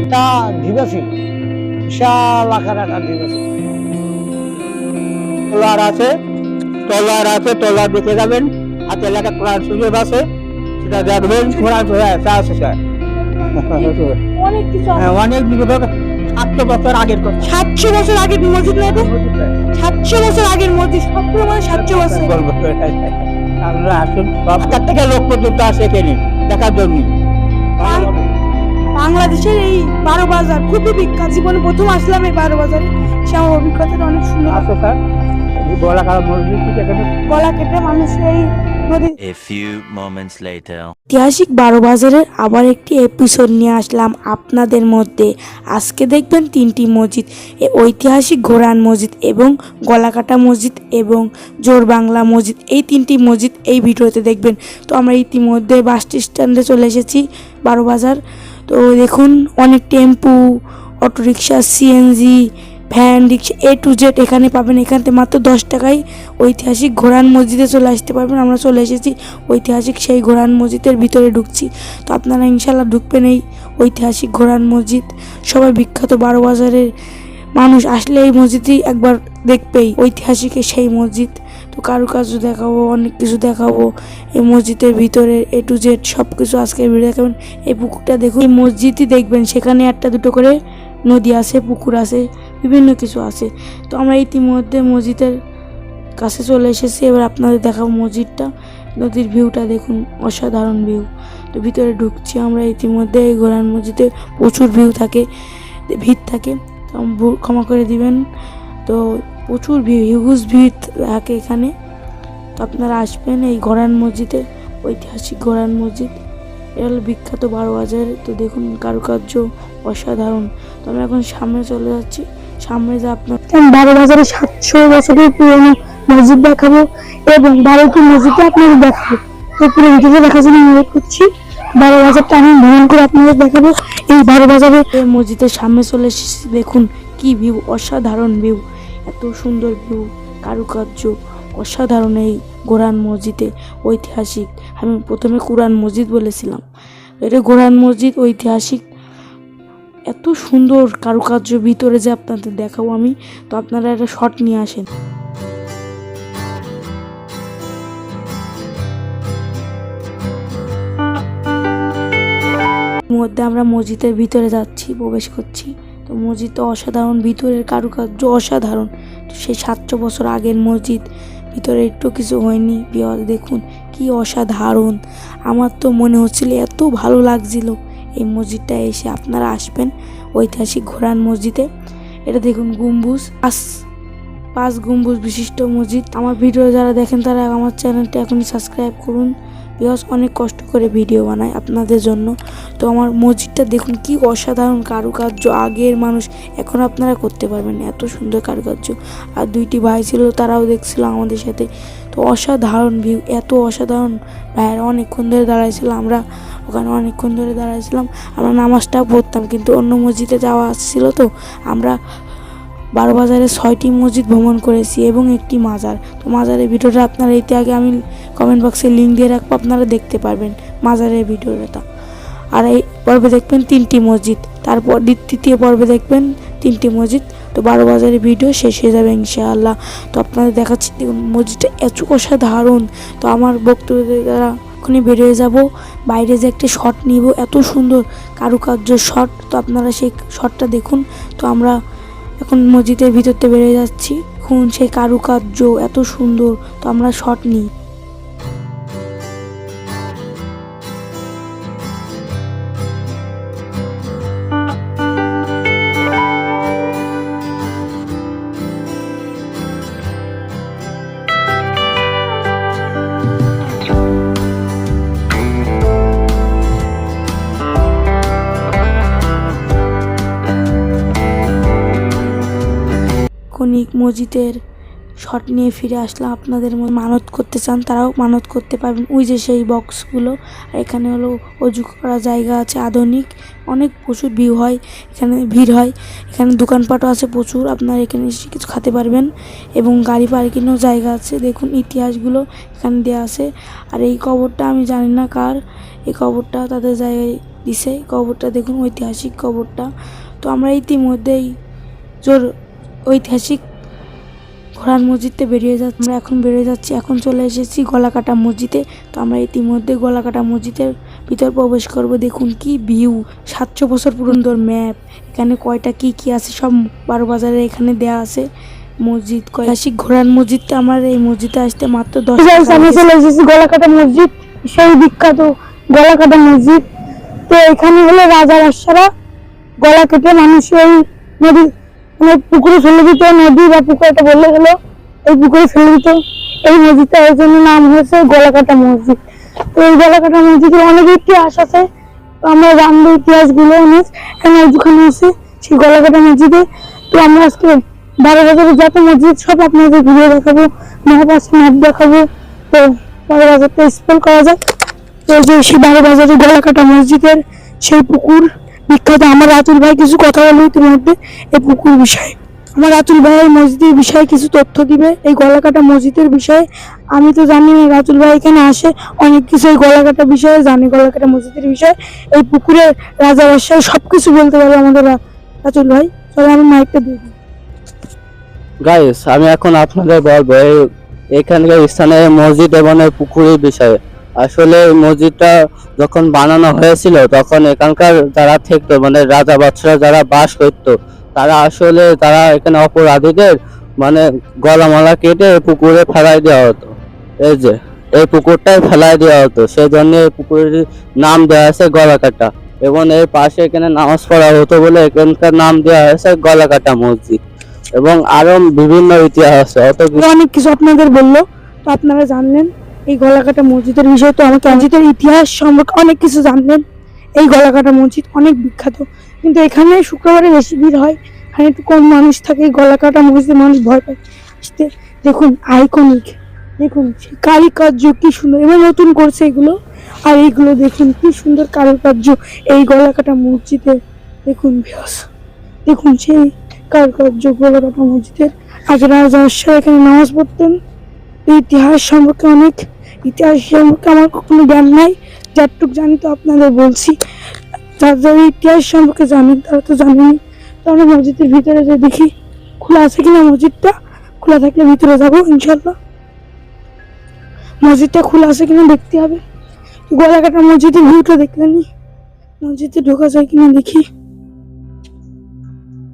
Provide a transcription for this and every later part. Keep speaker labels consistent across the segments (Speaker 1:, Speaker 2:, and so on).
Speaker 1: একটা ঢিবে ছিল বিশাল আকার একটা ঢিবে ছিল ট্রলার আছে ট্রলার আছে ট্রলার দেখে যাবেন। হাতে লেখা কোরআন সুযোগ আছে সেটা দেখবেন কোরআন তা আছে স্যার।
Speaker 2: অনেক।
Speaker 1: হ্যাঁ, সাতশো বছর আগের কথা।
Speaker 2: সাতশো বছর আগের মসজিদ না এটা? সাতশো বছর আগের মসজিদ সবগুলো মানে সাতশো বছর।
Speaker 1: আমরা আসুন সব থেকে লোক পর্যন্ত আসে এখানে দেখার জন্য।
Speaker 2: বাংলাদেশের এই বারো বাজার খুবই বিখ্যাত। জীবনে প্রথম আসলাম এই বারো বাজারে। সে আমার অভিজ্ঞতাটা অনেক সুন্দর।
Speaker 1: আসো স্যার। মসজিদ এখানে
Speaker 2: গলা কেটে মানুষ এই
Speaker 3: A few moments later.
Speaker 2: ঐতিহাসিক বারো বাজারের আবার একটি এপিসোড নিয়ে আসলাম আপনাদের মধ্যে। আজকে দেখবেন তিনটি মসজিদ এ ঐতিহাসিক ঘোড়ান মসজিদ এবং গলাকাটা মসজিদ এবং জোর বাংলা মসজিদ। এই তিনটি মসজিদ এই ভিডিওতে দেখবেন। তো আমরা ইতিমধ্যে বাস স্ট্যান্ডে চলে এসেছি বারো বাজার। তো দেখুন, অনেক tempo, autorickshaw CNG van, rickshaw A to Z এখানে পাবেন। এখান মাত্র দশ টাকায় ঐতিহাসিক ঘোরান মসজিদে চলে আসতে পারবেন। আমরা চলে এসেছি ঐতিহাসিক সেই ঘোরান মসজিদের ভিতরে ঢুকছি। তো আপনারা ইনশাল্লাহ ঢুকবেন এই ঐতিহাসিক ঘোরান মসজিদ। সবাই বিখ্যাত বারো বাজারের মানুষ। আসলে এই মসজিদই একবার দেখবেই ঐতিহাসিক সেই মসজিদ। কারুকার্য দেখাবো, অনেক কিছু দেখাবো। এই মসজিদের ভিতরে এ টু জেড সব কিছু আজকে ভিডিও দেখাবেন। এই পুকুরটা দেখুন। এই মসজিদই দেখবেন, সেখানে একটা দুটো করে নদী আছে, পুকুর আছে, বিভিন্ন কিছু আছে। তো আমরা ইতিমধ্যে মসজিদের কাছে চলে এসেছি। এবার আপনাদের দেখাবো মসজিদটা। নদীর ভিউটা দেখুন, অসাধারণ ভিউ। তো ভিতরে ঢুকছি আমরা ইতিমধ্যে। এই ঘোড়ার মসজিদে প্রচুর ভিউ থাকে, ভিড় থাকে। তো ক্ষমা করে দিবেন। তো প্রচুর ভিড় হিউজ ভিড় থাকে এখানে। তো আপনারা আসবেন এই ঘোড়ার মসজিদে ঐতিহাসিক ঘোড়ার মসজিদ। এটা হলো বিখ্যাত বারো হাজার তো দেখুন কারুকার্য অসাধারণ। তো আমরা এখন সামনে চলে যাচ্ছি। সামনে যে আপনার বারো হাজারে সাতশো বছরের পুরনো মসজিদ দেখাবো এবং বারোটি মসজিদে আপনাদের দেখাবো। তো পুরো ভিডিওটা দেখার জন্য অনুরোধ করছি। বারো বাজারটা আমি ভ্রমণ করে আপনাদের দেখাবো। এই বারো বাজারে মসজিদের সামনে চলে এসেছি। দেখুন কি ভিউ অসাধারণ ভিউ এত সুন্দর ভিউ, কারুকার্য, অসাধারণ এই গোরান মসজিদে ঐতিহাসিক। আমি প্রথমে কোরআন মসজিদ বলেছিলাম। এটা গোরান মসজিদ ঐতিহাসিক। এত সুন্দর কারুকার্য ভিতরে যে আপনাদের দেখাবো আমি, তো আপনারা একটা শট নিয়ে আসেন। মধ্যে আমরা মসজিদের ভিতরে যাচ্ছি, প্রবেশ করছি। তো মসজিদটা অসাধারণ, ভিতরের কারুকার্য অসাধারণ। সেই সাতশো বছর আগের মসজিদ, ভিতরে একটু কিছু হয়নি। বিহার, দেখুন কি অসাধারণ। আমার তো মনে হচ্ছিল এত ভালো লাগছিল এই মসজিদটা এসে। আপনারা আসবেন ঐতিহাসিক ঘোরান মসজিদে। এটা দেখুন গম্বুজ, পাঁচ পাঁচ গম্বুজ বিশিষ্ট মসজিদ। আমার ভিডিও যারা দেখেন তারা আমার চ্যানেলটা এখনই সাবস্ক্রাইব করুন। বিকজ অনেক কষ্ট করে ভিডিও বানাই আপনাদের জন্য। তো আমার মসজিদটা দেখুন, কি অসাধারণ কারুকার্য। আগের মানুষ, এখন আপনারা করতে পারবেন এত সুন্দর কারুকার্য। আর দুইটি ভাই ছিল, তারাও দেখছিল আমাদের সাথে। তো অসাধারণ ভিউ এত অসাধারণ। ভাইয়েরা অনেকক্ষণ ধরে দাঁড়াইছিল, আমরা ওখানে অনেকক্ষণ ধরে দাঁড়াইছিলাম। আমরা নামাজটাও পড়তাম, কিন্তু অন্য মসজিদে যাওয়া আসছিল তো। আমরা বারো বাজারে ছয়টি মসজিদ ভ্রমণ করেছি এবং একটি মাজার। তো মাজারের ভিডিওটা আপনারা এতে আগে আমি কমেন্ট বক্সে লিঙ্ক দিয়ে রাখব, আপনারা দেখতে পারবেন মাজারের ভিডিওটা। আর এই পর্বে দেখবেন তিনটি মসজিদ, তারপর তৃতীয় পর্বে দেখবেন তিনটি মসজিদ। তো বারো বাজারের ভিডিও শেষ হয়ে যাবে ইনশাআল্লাহ। তো আপনাদের দেখাচ্ছি মসজিদটা এত অসাধারণ। তো আমার বক্তব্য দ্বারা ওখানে বেরিয়ে যাব, বাইরে যে একটা শট নিব, এত সুন্দর কারুকার্য শট তো আপনারা সেই শটটা দেখুন। তো আমরা এখন মসজিদের ভিতরতে বেরিয়ে যাচ্ছি। এখন সেই কারুকার্য এত সুন্দর তো আমরা শট নিই। কনিক মসজিদের শট নিয়ে ফিরে আসলাম আপনাদের মানত করতে চান, তারাও মানত করতে পারবেন। ওই যে সেই বক্সগুলো, আর এখানে হলো অজু করা জায়গা আছে আধুনিক, অনেক প্রচুর ভিউ হয়, এখানে ভিড় হয়। এখানে দোকানপাটও আছে প্রচুর, আপনারা এখানে এসে কিছু খেতে পারবেন। এবং গাড়ি পার্কিংও জায়গা আছে, দেখুন ইতিহাসগুলো এখানে দেওয়া আছে। আর এই কবরটা আমি জানি না কার, এই কবরটা তাদের জায়গায় দিছে। কবরটা দেখুন ঐতিহাসিক কবরটা। তো আমরা ইতিমধ্যেই জোর ঐতিহাসিক ঘোড়ার মসজিদে বেরিয়ে যাচ্ছি। আমরা এখন বেরিয়ে যাচ্ছি। এখন চলে এসেছি গলাকাটা মসজিদে। তো আমরা ইতিমধ্যে গলাকাটা মসজিদের ভিতর প্রবেশ করব। দেখুন কি ভিউ সাতশো বছর পুরন্দর ম্যাপ এখানে কয়টা কি কি আছে সব বারো বাজারে এখানে দেয়া আছে। মসজিদ ঐতিহাসিক ঘোড়ার মসজিদটা আমার এই মসজিদে আসতে মাত্র দশ
Speaker 4: আমি চলে এসেছি গলাকাটা মসজিদ। সেই বিখ্যাত গলাকাটা মসজিদ। তো এখানে হলো রাজা বাদশারা গলা কেটে মানুষ এই নদী পুকুরে ফেলে দিত, নদী বা পুকুর একটা বললে গেলো, এই পুকুরে ফেলে দিত। এই মসজিদটা এর জন্য নাম হয়েছে গলাকাটা মসজিদ। তো এই গলাকাটা মসজিদের অনেক ইতিহাস আছে। আমরা জানব ইতিহাসগুলো অনেক। এখানে ওখানে আছে সেই গলাকাটা মসজিদে। তো আমরা আজকে বারো বাজারে যত মসজিদ, সব আপনাদের ঘুরে দেখাবো ম্যাপ আছে দেখাবো। তো বারো বাজারটা স্পেল করা যায় তো যে সেই বারো বাজারে গলাকাটা মসজিদের সেই পুকুর বিখ্যাত। আমার রাতুল ভাই কিছু কথা বলবে ইতিমধ্যে এই পুকুর বিষয়ে। আমার রাতুল ভাই মসজিদের বিষয়ে কিছু তথ্য দিবে, এই গলাকাটা মসজিদের বিষয়ে। আমি তো জানি রাতুল ভাই এখানে আসে, অনেক কিছু এই গলাকাটা বিষয়ে জানি, গলাকাটা মসজিদের বিষয়ে। এই পুকুরে রাজা বাদশাহ সব কিছু বলতে পারবে আমাদের রাতুল ভাই। চলো আমি মাইকটা দিয়ে দিই।
Speaker 1: গাইস আমি এখন আপনাদের বলব এখানকার স্থানের মসজিদ এবং পুকুরের বিষয়ে। আসলে মসজিদটা যখন বানানো হয়েছিল, তখন এখানকার যারা থাকতো মানে রাজা বাদশাহ যারা বাস করতো, তারা আসলে তারা এখানে অপরাধীদের মানে গলামালা কেটে পুকুরে ফেলাই দেওয়া হতো। এই যে, এই পুকুরটাই ফেলাই দেওয়া হতো। সেই জন্য এই পুকুরের নাম দেওয়া হয়েছে গলাকাটা। এবং এর পাশে এখানে নামাজ পড়া হতো বলে এখানকার নাম দেওয়া হয়েছে গলাকাটা মসজিদ। এবং আরও বিভিন্ন ইতিহাস আছে। অত
Speaker 4: অনেক কিছু আপনাদের বলল, তো আপনারা জানলেন। এই গলাকাটা মসজিদের বিষয়ে তো আমাকে মসজিদের ইতিহাস সম্পর্কে অনেক কিছু জানলেন এই গলাকাটা মসজিদ অনেক বিখ্যাত। কিন্তু এখানে শুক্রবারে বেশি ভিড় হয়। এখানে একটু কম মানুষ থাকে। এই গলাকাটা মসজিদে মানুষ ভয় পায়। আসতে দেখুন আইকনিক দেখুন কারুকার্য কি সুন্দর। এবার নতুন করছে এগুলো। আর এইগুলো দেখুন, কি সুন্দর কারুকার্য। এই গলাকাটা মসজিদে দেখুন ভিউস দেখুন, সেই কারুকার্য গলাকাটা মসজিদের। আগে রাজা এখানে নামাজ পড়তেন। ইতিহাস সম্পর্কে অনেক ইতিহাস সম্পর্কে আমার কোনো জ্ঞান নাই যারটুক জানি তো আপনাদের বলছি। যার ইতিহাস সম্পর্কে জানেন তারা তো জানেনি তো মসজিদের ভিতরে যে দেখি, খোলা আছে কিনা মসজিদটা? খোলা থাকলে ভিতরে যাব ইনশাল্লাহ মসজিদটা খোলা আছে কিনা দেখতে হবে। গলাকাটা মসজিদের ভিউটা দেখলেনি মসজিদে ঢোকা যায় কিনা দেখি।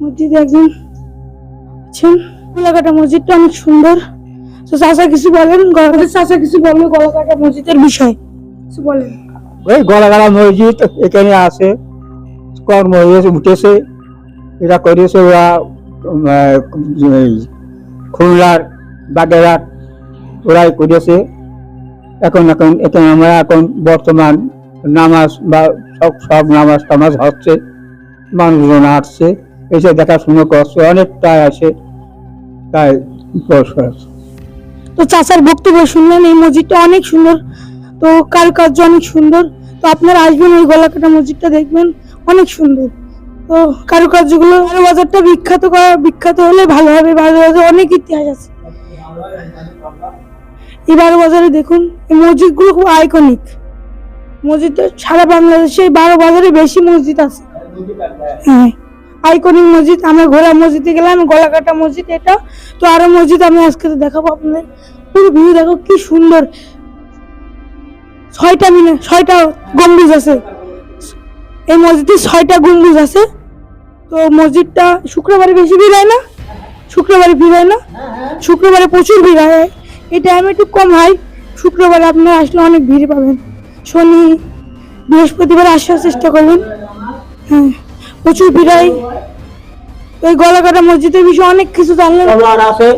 Speaker 4: মসজিদে একজন আছেন। গলাকাটা মসজিদটা অনেক সুন্দর। তো চাচা কিছু বলেন গলাকাটা চাচা কিছু বলবে গলাকাটা মসজিদের বিষয়? কিছু বলেন।
Speaker 1: ওই গলাগাড়া মসজিদ এখানে আছে, কর্ম হয়েছে, উঠেছে এরা করেছে ওরা খুলনার, বাগেরহাট, ওরাই করেছে। এখন এখন, এখানে আমরা এখন বর্তমান নামাজ বা সব সব নামাজ টামাজ হচ্ছে, মানুষজন আসছে, এসে দেখাশুনো করছে, অনেকটাই আছে, তাই আছে।
Speaker 4: তো চাচার বক্তব্য শুনলেন, এই মসজিদটা অনেক সুন্দর। তো কারুকার্য অনেক সুন্দর। তো আপনারা আসবেন ওই গলাকাটা মসজিদটা দেখবেন, অনেক সুন্দর। তো কারুকার্যগুলো বারো বাজারটা বিখ্যাত বিখ্যাত হলে ভালো হবে। বাজার অনেক ইতিহাস আছে। এই বারো বাজারে দেখুন, এই মসজিদগুলো খুব আইকনিক মসজিদটা সারা বাংলাদেশে বারো বাজারে বেশি মসজিদ আছে। হ্যাঁ। আইকনিক মসজিদ, আমরা ঘোড়া মসজিদে গেলাম, গলাকাটা মসজিদ এটা। তো আরও মসজিদ আমি আজকে দেখাবো আপনাদের। পুরো ভিউ দেখো, কি সুন্দর। ছয়টা মিনে ছয়টা গম্বুজ আছে। এই মসজিদে ছয়টা গম্বুজ আছে। তো মসজিদটা শুক্রবারে বেশি ভিড় হয় না? শুক্রবারে ভিড় হয় না? শুক্রবারে প্রচুর ভিড় হয়। এই টাইমে একটু কম হয়। শুক্রবারে আপনারা আসলে অনেক ভিড় পাবেন। শনি বৃহস্পতিবার আসার চেষ্টা করবেন। হ্যাঁ প্রচুর ভিড় হয়। এই গলাকাটা মসজিদের বিষয়ে অনেক কিছু জানলেন।
Speaker 1: তলোয়ার আছে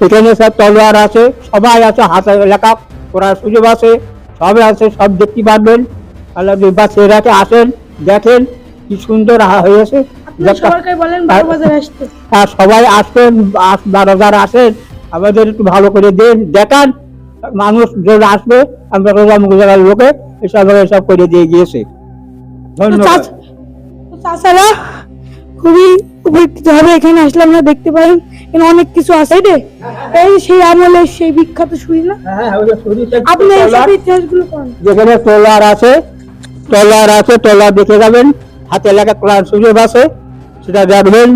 Speaker 1: এখানে সব তলোয়ার আছে সবাই আছে হাতে লেখা করার সুযোগ আছে সবাই আছে সব দেখতে পারবেন। তাহলে বাচ্চারাকে আসেন দেখেন কি সুন্দর হয়েছে।
Speaker 4: আসতে।
Speaker 1: আর সবাই আসবেন বারো হাজার আসেন আমাদের একটু ভালো করে দেন দেখান মানুষ যারা আসবে আমরা লোকে এসব এসব করে দিয়ে গিয়েছে। ধন্যবাদ।
Speaker 4: চাচ- চাচারা হবে এখানে আসলে আপনারা দেখতে পারেন এখানে অনেক কিছু আছে রে। এই সেই আমলের সেই বিখ্যাত শুনি না?
Speaker 1: হ্যাঁ, ওই যে শরীরটা
Speaker 4: আপনি। এইসব ইতিহাসগুলো করেন
Speaker 1: যেখানে তলোয়ার আছে
Speaker 5: টলার আছে টলার দেখে যাবেন। হাতে লেখা কোরআন শরীফ আছে সেটা দেখবেন।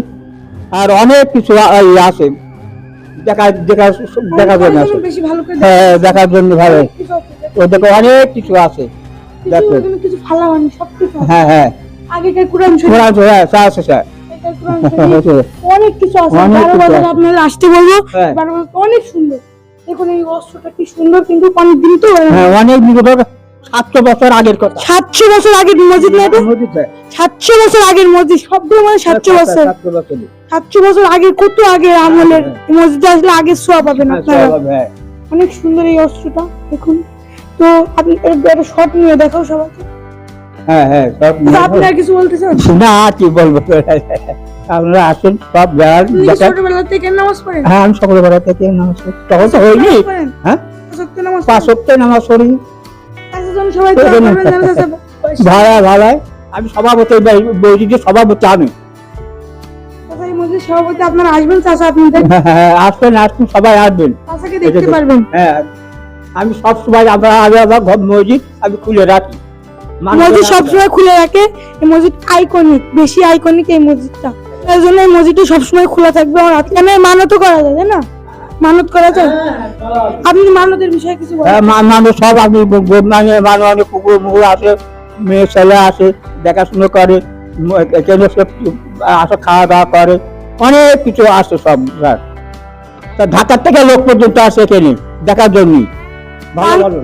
Speaker 5: আর অনেক কিছু ইয়ে আছে। দেখা দেখা দেখার জন্য আছে।
Speaker 4: করে
Speaker 5: হ্যাঁ দেখার জন্য ভালো। ও দেখো অনেক কিছু আছে। দেখবেন হ্যাঁ হ্যাঁ।
Speaker 4: আগেকার কোরআন শরীফ
Speaker 5: কোরআন শরীফ হ্যাঁ আছে স্যার
Speaker 4: অনেক কিছু আছে। বারো আপনার আসতে বলব
Speaker 5: হ্যাঁ।
Speaker 4: বারো অনেক সুন্দর। দেখুন এই অস্ত্রটা কি সুন্দর কিন্তু অনেক দিন তো হয়ে
Speaker 5: অনেক বিগত সাতশো বছর আগের কথা।
Speaker 4: সাতশো বছর আগের মসজিদ না। সাতশো বছর আগের মসজিদ শব্দ মানে সাতশো বছর।
Speaker 5: সাতশো বছর।
Speaker 4: সাতশো আগে কত আগে আমলের। মসজিদে আসলে আগে পাবেন
Speaker 5: হ্যাঁ,
Speaker 4: আপনারা। অনেক সুন্দর এই অস্ত্রটা দেখুন। তো আপনি এর- একটা শর্ট নিয়ে দেখাও সবাইকে।
Speaker 5: হ্যাঁ হ্যাঁ সব
Speaker 4: তো কিছু বলতে চান?
Speaker 5: না কি বলব? আপনারা আসুন সব জায়গায়
Speaker 4: আপনি কি
Speaker 5: দেখেন
Speaker 4: ছোটবেলা থেকে নামাজ পড়েন?
Speaker 5: হ্যাঁ আমি সকালবেলা থেকে নামাজ পড়ি। তখন তো হয়নি। হ্যাঁ?
Speaker 4: পাঁচ ওয়াক্ত নামাজ
Speaker 5: পাঁচ
Speaker 4: পড়েন?
Speaker 5: সপ্তাহে নামাজ পড়ি।
Speaker 4: সবাই দোয়া
Speaker 5: ওই জন্য।
Speaker 4: করবেন, জানাজা যাবে।
Speaker 5: ভাড়া ভাড়ায়। আমি সভাপতি সভাপতি আমি
Speaker 4: এই মসজিদের সভাপতি আপনারা আসবেন চাচা আপনি
Speaker 5: আসবেন আসবেন সবাই আসবেন।
Speaker 4: দেখতে পারবেন।
Speaker 5: হ্যাঁ আমি সব সময় আমরা আগে আবার ঘর মসজিদ আমি খুলে রাখি।
Speaker 4: মসজিদ। সবসময় খুলে রাখে। এই মসজিদ আইকনিক বেশি আইকনিক এই মসজিদটা। তার জন্য এই মসজিদটা সবসময় খোলা থাকবে আর এখানে মানতও করা যায় না? মানত করা যায়। আপনি মানতের বিষয়ে কিছু বলেন?
Speaker 5: হ্যাঁ মা- মানুষ সব ব- মানে অনেক কুকুর মুকুর আসে মেয়ে ছেলে আসে দেখাশুনো করে এখানে সব আসে খাওয়া দাওয়া করে অনেক কিছু আসে সব তা ঢাকার থেকে লোক পর্যন্ত আসে এখানে দেখার জন্য ভালো ভালো।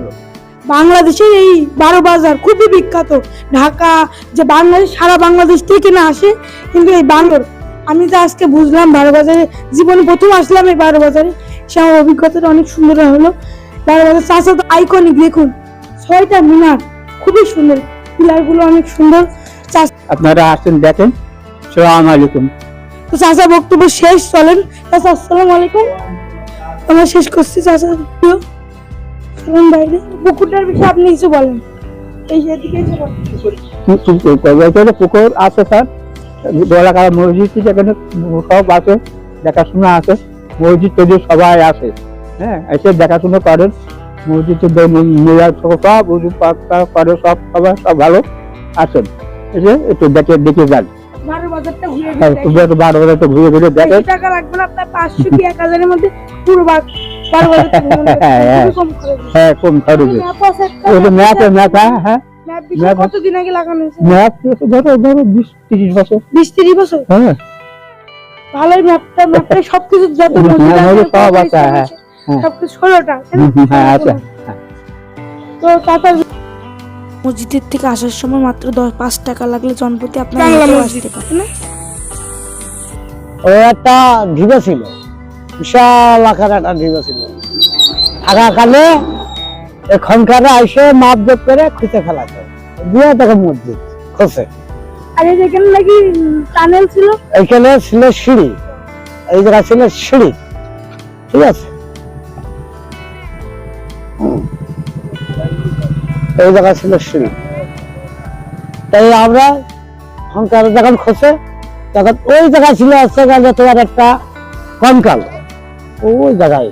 Speaker 4: বাংলাদেশের এই বারো বাজার খুবই বিখ্যাত। ঢাকা যে বাংলাদেশ সারা বাংলাদেশ থেকে না আসে কিন্তু এই বাংলার আমি তো আজকে বুঝলাম বারো বাজারে জীবনে প্রথম আসলাম এই বারো বাজারে সে আমার অভিজ্ঞতাটা অনেক সুন্দর হলো। বারো বাজার চাষা তো আইকনিক দেখুন ছয়টা মিনার খুবই সুন্দর পিলারগুলো অনেক সুন্দর।
Speaker 5: আপনারা আসেন দেখেন। সালাম আলাইকুম।
Speaker 4: তো চাষা বক্তব্য শেষ চলেন। চাষা আসসালামু আলাইকুম। আমরা শেষ করছি চাষা। চলুন বাইরে পুকুরটার বিষয়ে আপনি কিছু বলেন। এই সেদিকে এসে বলেন।
Speaker 5: এখানে পুকুর আছে স্যার। দোলাকার মসজিদ যেখানে সব আছে দেখাশোনা আছে। মসজিদ তৈরি সবাই আসে হ্যাঁ এসে দেখাশোনা করেন। মসজিদে সব করে সব সবাই সব ভালো আছেন। এসে একটু দেখে দেখে যান।
Speaker 4: বারো বাজারটা ঘুরে
Speaker 5: একটু ঘুরে দেখেন।
Speaker 4: টাকা লাগবে আপনার পাঁচশো কি এক হাজারের মধ্যে পুরো বার- বারো বাজারটা ভ্রমণ করতে
Speaker 5: হ্যাঁ।
Speaker 4: কম খরচ।
Speaker 5: কম খরচে
Speaker 4: ম্যাপ আছে একটা,
Speaker 5: ওই যে ম্যাপ ম্যাপ হ্যাঁ
Speaker 4: ম্যাপ কতদিন আগে লাগানো হয়েছে?
Speaker 5: ম্যাপ ধরো ধরো বিশ তিরিশ বছর।
Speaker 4: বিশ তিরিশ বছর?
Speaker 5: হ্যাঁ।
Speaker 4: ভালোই ম্যাপটা ম্যাপটা সবকিছু যত মসজিদ আছে,
Speaker 5: সব আছে, হ্যাঁ।
Speaker 4: সবকিছু ষোলোটা তাই না?
Speaker 5: হুম, হুম, হ্যাঁ আছে
Speaker 4: তো তারপর
Speaker 2: মসজিদের থেকে আসার সময় মাত্র দশ পাঁচ টাকা লাগলে জনপ্রতি আপনার আসতে
Speaker 4: না?
Speaker 6: ও একটা ঢিবে ছিল। বিশাল আকার একটা ঢিবে ছিল থাকাকালে এখনকার এসে মাপ যোগ করে খুঁজে ফেলাছে দিয়ে দেখো মসজিদ খসে
Speaker 4: আর এই যেখানে নাকি টানেল ছিল?
Speaker 6: এইখানে ছিল সিঁড়ি। এই জায়গা ছিল সিঁড়ি। ঠিক আছে? এই জায়গা ছিল সিঁড়ি। তাই আমরা যখন খসে তখন ওই জায়গা ছিল তোমার একটা কঙ্কাল। ওই জায়গায়।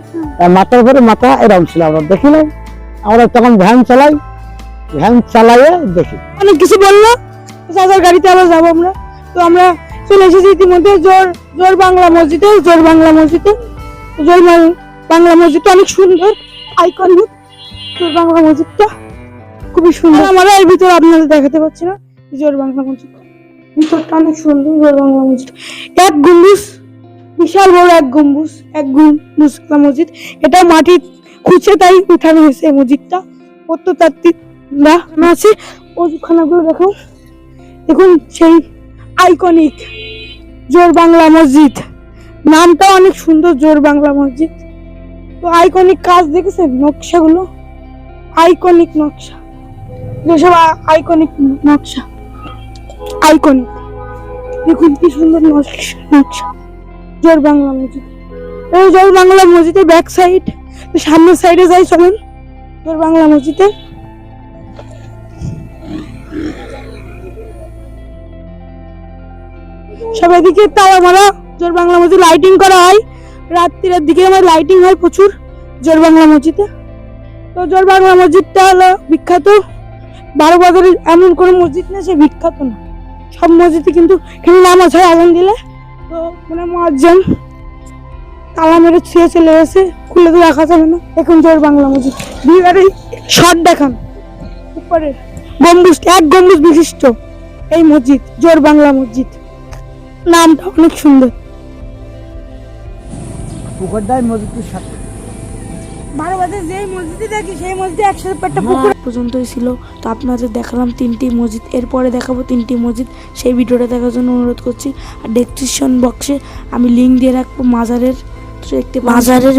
Speaker 6: মাথার উপরে মাথা এরকম ছিল আমরা। দেখিলাম আমরা তখন ভ্যান চালাই, ভ্যান চালাইয়ে দেখি।
Speaker 4: অনেক কিছু বলল। চাচার গাড়িতে আবার যাব আমরা। তো আমরা চলে এসেছি ইতিমধ্যে জোর জোর বাংলা মসজিদে, জোর বাংলা মসজিদে। জোর বাংলা মসজিদটা অনেক সুন্দর আইকনিক জোর বাংলা মসজিদটা খুবই সুন্দর। আমরা এর ভিতরে আপনাদের দেখাতে পাচ্ছি না জোর বাংলা মসজিদ ভিতরটা অনেক সুন্দর, জোর বাংলা মসজিদ। এক গম্বুজ বিশাল বড় এক গম্বুজ এক গম্বুজ মসজিদ। এটা মাটি খুঁজে তাই উঠানো হয়েছে মসজিদটা। প্রত্নতাত্ত্বিকরা আছে। ওখানাগুলো দেখো। দেখুন সেই আইকনিক জোর বাংলা মসজিদ। নামটা অনেক সুন্দর, জোর বাংলা মসজিদ। তো আইকনিক কাজ দেখেছেন? নকশাগুলো? আইকনিক নকশা। যেসব আইকনিক নকশা। আইকনিক দেখুন কি সুন্দর নকশা নকশা। জোর বাংলা মসজিদ। এই জোর বাংলা মসজিদের ব্যাক সাইড সামনের সাইডে যাই চলেন জোর বাংলা মসজিদে। সব এদিকে তালা মারা জোর বাংলা মসজিদ লাইটিং করা হয়। রাত্রির দিকে আমার লাইটিং হয় প্রচুর জোর বাংলা মসজিদে। তো জোর বাংলা মসজিদটা হলো বিখ্যাত। বারো বাজারে এমন কোনো মসজিদ না সে বিখ্যাত না। সব মসজিদে কিন্তু এখানে নামাজ হয়, আজান দিলে। তো মানে মজ্জান তালা মেরে ছুঁয়ে চলে গেছে, খুলে তো রাখা যাবে না। এখন জোর বাংলা মসজিদ। বিহারে শট দেখান। উপরে। গম্বুজ, এক গম্বুজ বিশিষ্ট। এই মসজিদ জোর বাংলা মসজিদ। নামটা অনেক সুন্দর।
Speaker 6: পুকুরদার মসজিদের সাথে
Speaker 4: বারো বাজার যেই মসজিদে দেখি সেই মসজিদে একসাথে একটা পুকুর
Speaker 2: পর্যন্তই ছিল। তো আপনাদের দেখালাম তিনটি মসজিদ। এরপরে দেখাবো তিনটি মসজিদ। সেই ভিডিওটা দেখার জন্য অনুরোধ করছি। আর ডেসক্রিপশন বক্সে আমি লিঙ্ক দিয়ে রাখব মাজারের। তো দেখতে মাজারের